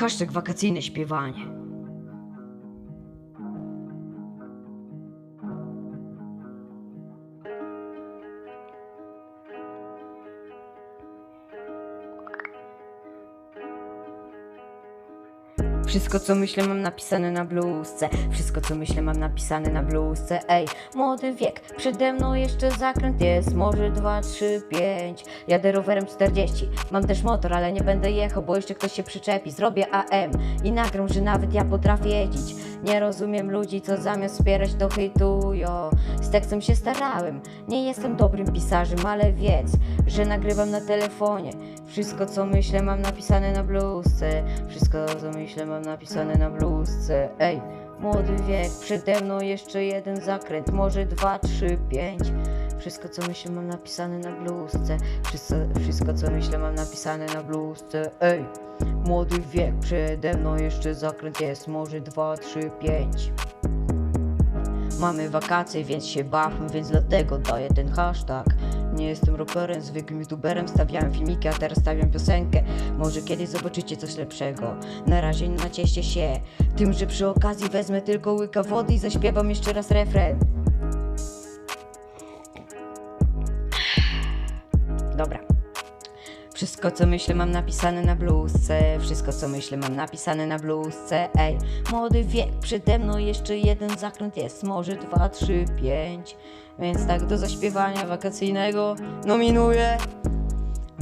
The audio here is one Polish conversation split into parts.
Hashtag wakacyjne śpiewanie. Wszystko co myślę mam napisane na bluzce. Wszystko co myślę mam napisane na bluzce. Ej, młody wiek, przede mną jeszcze zakręt jest. Może 2, 3, 5 Jadę rowerem 40 Mam też motor, ale nie będę jechał Bo jeszcze ktoś się przyczepi. Zrobię AM i nagram, że nawet ja potrafię jeździć. Nie rozumiem ludzi, co zamiast wspierać to hejtują Z tekstem się starałem. Nie jestem dobrym pisarzem, ale wiedz Że nagrywam na telefonie. Wszystko co myślę mam napisane na bluzce. Wszystko co myślę mam napisane na bluzce. Ej, młody wiek, przede mną jeszcze jeden zakręt. Może dwa, trzy, pięć. Wszystko co myślę mam napisane na bluzce. Wszystko, wszystko co myślę mam napisane na bluzce. Ej, młody wiek, przede mną jeszcze zakręt jest. Może dwa, trzy, pięć Mamy wakacje, więc się bawmy, więc dlatego daję ten hashtag. Nie jestem rockerem, zwykłym youtuberem, stawiałem filmiki, a teraz stawiam piosenkę. Może kiedyś zobaczycie coś lepszego. Na razie nie nacieszcie się tym, że przy okazji wezmę tylko łyka wody i zaśpiewam jeszcze raz refren. Dobra. Wszystko co myślę mam napisane na bluzce. Wszystko co myślę mam napisane na bluzce. Ej, młody wiek, przede mną jeszcze jeden zakręt jest. Może dwa, trzy, pięć. Więc tak do zaśpiewania wakacyjnego nominuję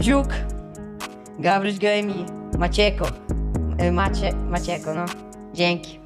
Dziuk Gabryś Gemi Macieko. Y, Macie, Macieko no. Dzięki